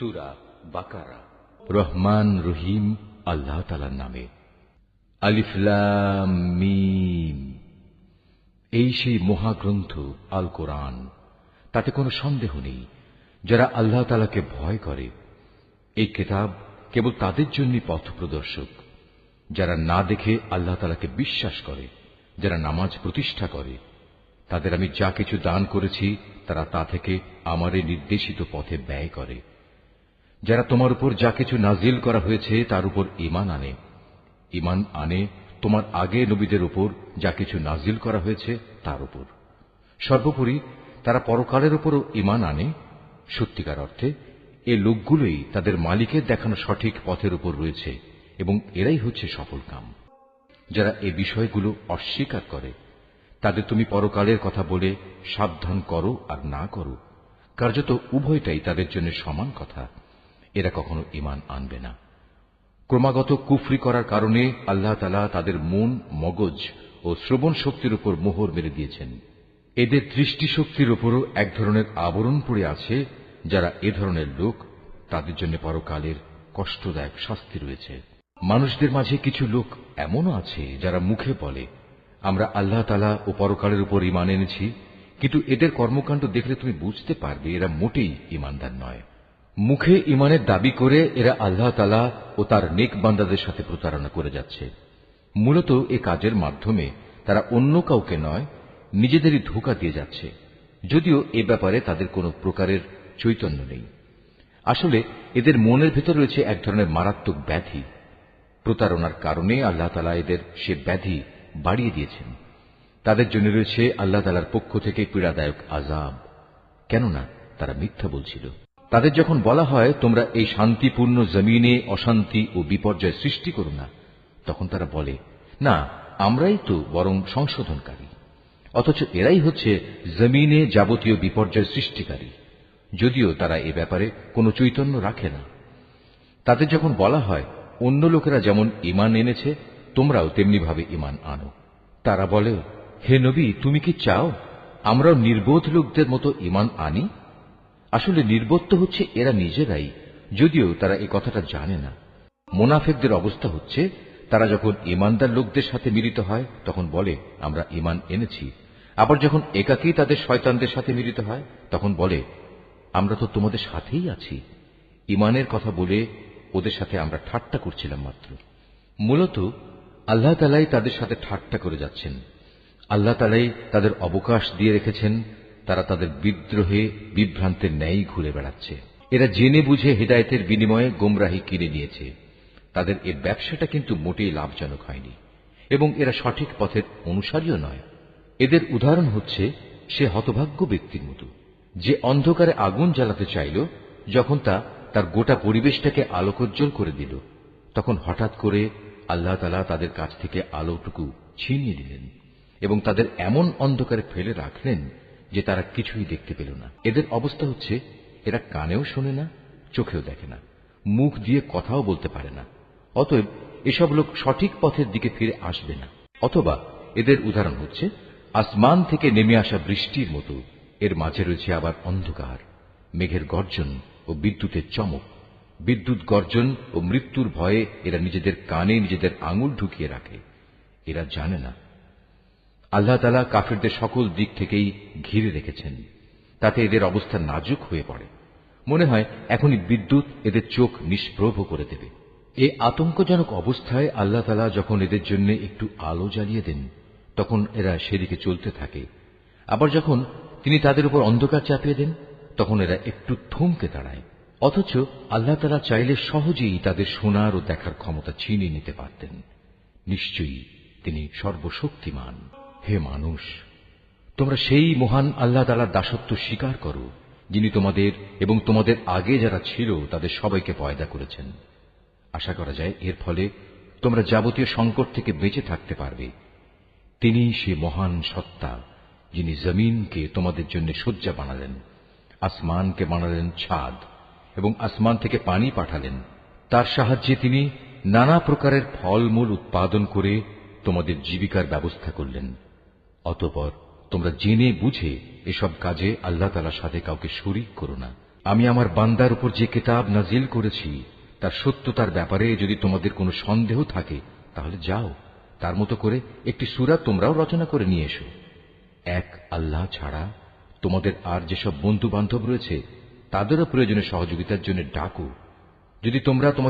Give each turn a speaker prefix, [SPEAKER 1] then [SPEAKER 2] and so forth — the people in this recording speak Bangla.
[SPEAKER 1] সুরা বাকারা। রহমান রহিম আল্লাহ তালার নামে। আলিফলাম মিম। এই সেই মহাগ্রন্থ আল কোরআন তাতে কোনো সন্দেহ নেই, যারা আল্লাহ তালাকে ভয় করে। এই কেতাব কেবল তাদের জন্য পথ প্রদর্শক যারা না দেখে আল্লাহ তালাকে বিশ্বাস করে, যারা নামাজ প্রতিষ্ঠা করে। তাদের আমি যা কিছু দান করেছি, তারা তা থেকে আমারে নির্দেশিত পথে ব্যয় করে। যারা তোমার উপর যা কিছু নাজিল করা হয়েছে তার উপর ইমান আনে। ইমান আনে তোমার আগে নবীদের উপর যা কিছু নাজিল করা হয়েছে তার উপর। সর্বোপরি তারা পরকালের উপরও ইমান আনে। সত্যিকার অর্থে এ লোকগুলোই তাদের মালিকের দেখানো সঠিক পথের উপর রয়েছে এবং এরাই হচ্ছে সফল কাম। যারা এ বিষয়গুলো অস্বীকার করে, তাদের তুমি পরকালের কথা বলে সাবধান করো আর না করো। কার্যত উভয়টাই তাদের জন্য সমান কথা। এরা কখনো ইমান আনবে না। ক্রমাগত কুফরি করার কারণে আল্লাহ তালা তাদের মন, মগজ ও শ্রবণ শক্তির উপর মোহর মেরে দিয়েছেন। এদের দৃষ্টিশক্তির উপরও এক ধরনের আবরণ পড়ে আছে, যারা এ ধরনের লোক, তাদের জন্য পরকালের কষ্টদায়ক শাস্তি রয়েছে। মানুষদের মাঝে কিছু লোক এমনও আছে যারা মুখে বলে, আমরা আল্লাহ তালা ও পরকালের উপর ইমান এনেছি, কিন্তু এদের কর্মকাণ্ড দেখলে তুমি বুঝতে পারবে এরা মোটেই ইমানদার নয়। মুখে ইমানের দাবি করে এরা আল্লাহ তালা ও তার নেক বান্দাদের সাথে প্রতারণা করে যাচ্ছে। মূলত এ কাজের মাধ্যমে তারা অন্য কাউকে নয়, নিজেদেরই ধোকা দিয়ে যাচ্ছে। যদিও এ ব্যাপারে তাদের কোনো প্রকারের চৈতন্য নেই। আসলে এদের মনের ভেতর রয়েছে এক ধরনের মারাত্মক ব্যাধি। প্রতারণার কারণে আল্লাহ তালা এদের সে ব্যাধি বাড়িয়ে দিয়েছেন। তাদের জন্য রয়েছে আল্লাহ তালার পক্ষ থেকে পীড়াদায়ক আজাব কেননা তারা মিথ্যা বলছিল। তাদের যখন বলা হয়, তোমরা এই শান্তিপূর্ণ জমিনে অশান্তি ও বিপর্যয় সৃষ্টি করো না, তখন তারা বলে, না, আমরাই তো বরং সংশোধনকারী। অথচ এরাই হচ্ছে জমিনে যাবতীয় বিপর্যয় সৃষ্টিকারী। যদিও তারা এ ব্যাপারে কোনো চৈতন্য রাখে না। তাদের যখন বলা হয়, অন্য লোকেরা যেমন ইমান এনেছে, তোমরাও তেমনিভাবে ইমান আনো। তারা বলে, হে নবী, তুমি কি চাও, আমরাও নির্বোধ লোকদের মতো ইমান আনি? আসলে নির্বোধ হচ্ছে এরা নিজেরাই, যদিও তারা এ কথাটা জানে না। মোনাফেকদের অবস্থা হচ্ছে, তারা যখন ইমানদার লোকদের সাথে মিলিত হয়, তখন বলে, আমরা ইমান এনেছি। আবার যখন একাকী তাদের শয়তানদের সাথে মিলিত হয়, তখন বলে, আমরা তো তোমাদের সাথেই আছি। ইমানের কথা বলে ওদের সাথে আমরা ঠাট্টা করছিলাম মাত্র। মূলত, আল্লাহ তালাই তাদের সাথে ঠাট্টা করে যাচ্ছেন। আল্লাহ তালাই তাদের অবকাশ দিয়ে রেখেছেন তারা তাদের বিদ্রোহে বিভ্রান্তের ন্যায় ঘুরে বেড়াচ্ছে। এরা জেনে বুঝে হেদায়তের বিনিময়ে গোমরাহি কিনে নিয়েছে। তাদের এ ব্যবসাটা কিন্তু মোটেই লাভজনক হয়নি। এবং এরা সঠিক পথের অনুসারীও নয়। এদের উদাহরণ হচ্ছে সে হতভাগ্য ব্যক্তির মতো। যে অন্ধকারে আগুন জ্বালাতে চাইল, যখন তা তার গোটা পরিবেশটাকে আলোকোজ্জ্বল করে দিল, তখন হঠাৎ করে আল্লাহ তালা তাদের কাছ থেকে আলোটুকু ছিনিয়ে দিলেন এবং তাদের এমন অন্ধকারে ফেলে রাখলেন যে তারা কিছুই দেখতে পেল না। এদের অবস্থা হচ্ছে, এরা কানেও শোনে না, চোখেও দেখে না। মুখ দিয়ে কথাও বলতে পারে না। অতএব এসব লোক সঠিক পথের দিকে ফিরে আসবে না। অথবা এদের উদাহরণ হচ্ছে, আসমান থেকে নেমে আসা বৃষ্টির মতো, এর মাঝে রয়েছে আবার অন্ধকার, মেঘের গর্জন ও বিদ্যুতের চমক। বিদ্যুৎ গর্জন ও মৃত্যুর ভয়ে এরা নিজেদের কানে নিজেদের আঙুল ঢুকিয়ে রাখে। এরা জানে না আল্লাহ তালা কাফেরদের সকল দিক থেকেই ঘিরে রেখেছেন। তাতে এদের অবস্থা নাজুক হয়ে পড়ে। মনে হয় এখনই বিদ্যুৎ এদের চোখ নিষ্প্রভ করে দেবে। এ আতঙ্কজনক অবস্থায় আল্লাহ তালা যখন এদের জন্য একটু আলো জ্বালিয়ে দেন, তখন এরা সেদিকে চলতে থাকে। আবার যখন তিনি তাদের উপর অন্ধকার চাপিয়ে দেন, তখন এরা একটু থমকে দাঁড়ায়। অথচ আল্লাহ তালা চাইলে সহজেই তাদের শোনার ও দেখার ক্ষমতা ছিনিয়ে নিতে পারতেন। নিশ্চয়ই তিনি সর্বশক্তিমান। হে মানুষ, তোমরা সেই মহান আল্লাহ তালার দাসত্ব স্বীকার করো, যিনি তোমাদের এবং তোমাদের আগে যারা ছিল তাদের সবাইকে পয়দা করেছেন। আশা করা যায় এর ফলে তোমরা যাবতীয় সংকট থেকে বেঁচে থাকতে পারবে। তিনি সে মহান সত্তা, যিনি জমিনকে তোমাদের জন্য শয্যা বানালেন, আসমানকে বানালেন ছাদ এবং আসমান থেকে পানি পাঠালেন। তার সাহায্যে তিনি নানা প্রকারের ফলমূল উৎপাদন করে তোমাদের জীবিকার ব্যবস্থা করলেন। অতপর তোমরা জেনে বুঝে এসব কাজে আল্লাহ তালার সাথে কাউকে শরিক করো না। আমি আমার বান্দার উপর যে কিতাব নাজিল করেছি, তার সত্যতার ব্যাপারে যদি তোমাদের কোনো সন্দেহ থাকে, তাহলে যাও। তার মতো করে একটি সুরা তোমরাও রচনা করে নিয়ে এসো। এক, আল্লাহ ছাড়া তোমাদের আর যেসব বন্ধু বান্ধব রয়েছে, তাদেরও প্রয়োজনে সহযোগিতার জন্য ডাকো। যদি তোমরা তোমার